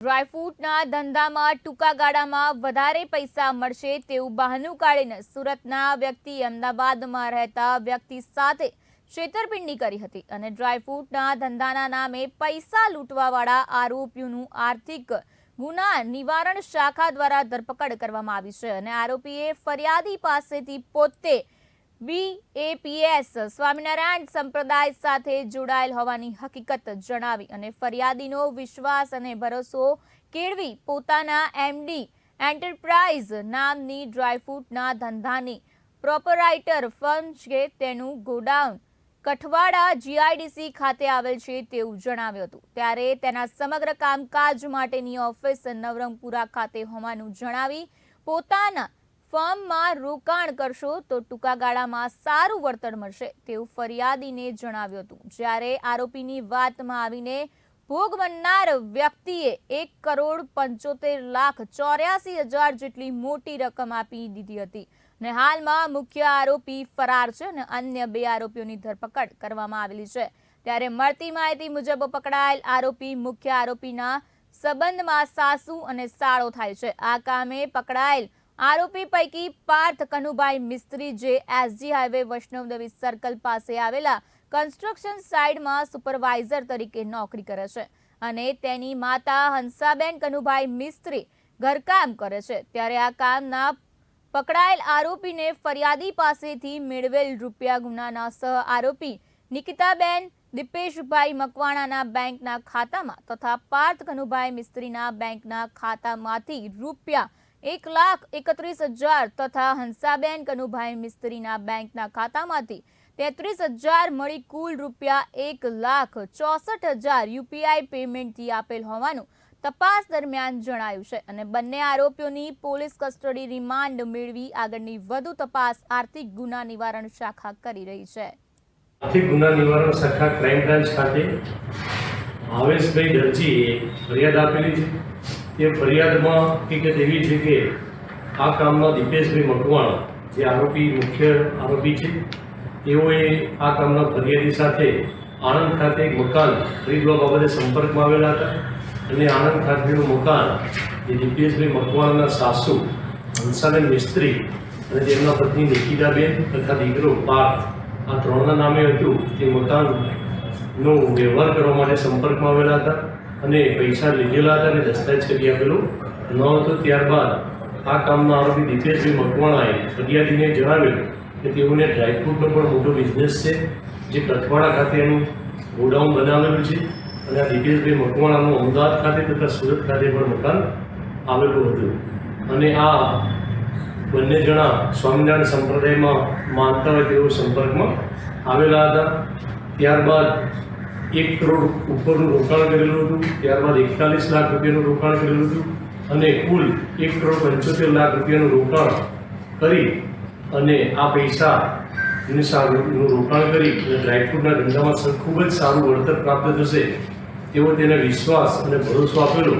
ડ્રાયફ્રૂટના ધંધામાં ટૂંકા ગાળામાં વધારે પૈસા મળશે તેવું બહાનું કાઢીને સુરતના વ્યક્તિ અમદાવાદમાં રહેતા વ્યક્તિ સાથે છેતરપિંડી કરી હતી અને ડ્રાયફ્રૂટના ધંધાના નામે પૈસા લૂંટવાવાળા આરોપીઓનું આર્થિક ગુના નિવારણ શાખા દ્વારા ધરપકડ કરવામાં આવી છે અને આરોપીએ ફરિયાદી પાસેથી પોતે બીએપીએસ સ્વામિનારાયણ સંપ્રદાય સાથે જોડાયેલ હોવાની હકીકત જણાવી અને ફરિયાદીનો વિશ્વાસ અને ભરોસો કેળવી પોતાના એમડી એન્ટરપ્રાઇઝ નામની ડ્રાયફ્રૂટના ધંધાની પ્રોપરાઇટર ફર્મ છે તેનું ગોડાઉન. કઠવાડા જીઆઈડીસી ખાતે આવેલ છે તેવું જણાવ્યું હતું. ત્યારે તેના સમગ્ર કામકાજ માટેની ઓફિસ નવરંગપુરા ખાતે હોવાનું જણાવી પોતાના ફર્મમાં રોકાણ કરશો તો ટૂંકા ગાળામાં સારું વળતર મળશે તેવું ફરિયાદીને જણાવ્યું હતું. જ્યારે આરોપીની વાતમાં આવીને ભોગ બનનાર વ્યક્તિએ એક કરોડ પંચોતેર લાખ ચોર્યાસી હજાર જેટલી મોટી રકમ આપી દીધી હતી અને હાલમાં મુખ્ય આરોપી ફરાર છે અને અન્ય બે આરોપીઓની ધરપકડ કરવામાં આવેલી છે. ત્યારે મળતી માહિતી મુજબ પકડાયેલ આરોપી મુખ્ય આરોપીના સંબંધમાં સાસુ અને સાળો થાય છે. આ કામે પકડાયેલ આરોપી પૈકી પાર્થ કનુભાઈ મિસ્ત્રી જે એસજી હાઈવે વૈષ્ણવદેવી સર્કલ પાસે આવેલા કન્સ્ટ્રક્શન સાઇડમાં સુપરવાઇઝર તરીકે નોકરી કરે છે અને તેની માતા હંસાબેન કનુભાઈ મિસ્ત્રી ઘરકામ કરે છે. ત્યારે આ કામના પકડાયેલ આરોપીને ફરિયાદી પાસેથી મેળવેલ રૂપિયા ગુનાના સહ આરોપી નિકિતાબેન, દીપેશભાઈ મકવાણાના બેંકના ખાતામાં તથા પાર્થ કનુભાઈ મિસ્ત્રીના બેંકના ખાતામાંથી રૂપિયા એક લાખ એકત્રીસ હજાર તથા હંસાબેન કનુભાઈ મિસ્ત્રીના બેંકના ખાતામાંથી તેત્રીસ હજાર મળી કુલ રૂપિયા એક લાખ ચોસઠ હજાર યુપીઆઈ પેમેન્ટથી આપેલ હોવાનું તપાસ દરમિયાન જણાયું છે અને બંને આરોપીઓની પોલીસ કસ્ટડી રિમાન્ડ મેળવી આગળની વધુ તપાસ આર્થિક ગુના નિવારણ શાખા કરી રહી છે. આર્થિક ગુના નિવારણ શાખા ક્રાઇમ બ્રાન્ચ ખાતે ભાવેશભાઈ દરજીએ ફરિયાદ આપેલી છે. તે ફરિયાદમાં હકીકત એવી છે કે આ કામમાં દીપેશભાઈ મકવાણા, જે આરોપી મુખ્ય આરોપી છે, તેઓએ આ કામના ફરિયાદી સાથે આણંદ ખાતે એક મકાન ખરીદવા બાબતે સંપર્કમાં આવેલા હતા અને આણંદ ખાતેનું મકાન જે દીપેશભાઈ મકવાણાના સાસુ હંસાબેન મિસ્ત્રી અને તેમના પત્ની નિકિતાબેન તથા દીકરો પાર્થ આ ત્રણના નામે હતું તે મકાનનો વ્યવહાર કરવા માટે સંપર્કમાં આવેલા હતા. અને પૈસા લીધેલા હતા અને દસ્તાવેજ કરી આપેલું. ન હતો ત્યારબાદ આ કામના આરોપી દીપેશભાઈ મકવાણાએ ફરિયાદીને જણાવ્યું કે તેઓને ડ્રાયફ્રૂટનો પણ મોટો બિઝનેસ છે. જે કઠવાડા ખાતે એનું ગોડાઉન બનાવેલું છે અને આ દીપેશભાઈ મકવાણાનું અમદાવાદ ખાતે તથા સુરત ખાતે પણ મકાન આવેલું હતું. અને આ બંને જણા સ્વામિનારાયણ સંપ્રદાયમાં માનતા હોય તેઓ સંપર્કમાં આવેલા હતા. ત્યારબાદ એક કરોડ ઉપરનું રોકાણ કરેલું હતું, ત્યારબાદ એકતાલીસ લાખ રૂપિયાનું રોકાણ કરેલું હતું અને કુલ એક કરોડ પંચોતેર લાખ રૂપિયાનું રોકાણ કરી અને આ પૈસા નું સારું રોકાણ કરી અને ડ્રાયફ્રૂટના ધંધામાં ખૂબ જ સારું વળતર પ્રાપ્ત થશે તેવો તેને વિશ્વાસ અને ભરોસો આપેલો.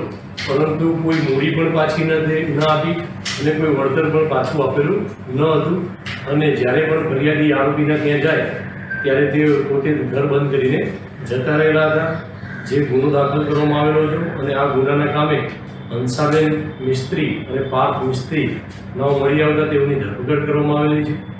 પરંતુ કોઈ મૂડી પણ પાછી ન ન આપી અને કોઈ વળતર પણ પાછું આપેલું ન હતું. અને જ્યારે પણ ફરિયાદી આરોપીના ત્યાં જાય ત્યારે તે પોતે ઘર બંધ કરીને જતા રહેલા હતા, જે ગુનો દાખલ કરવામાં આવેલો હતો અને આ ગુનાના કામે હંસાબેન મિસ્ત્રી અને પાર્થ મિસ્ત્રી ન મળી આવતા તેઓની ધરપકડ કરવામાં આવેલી છે.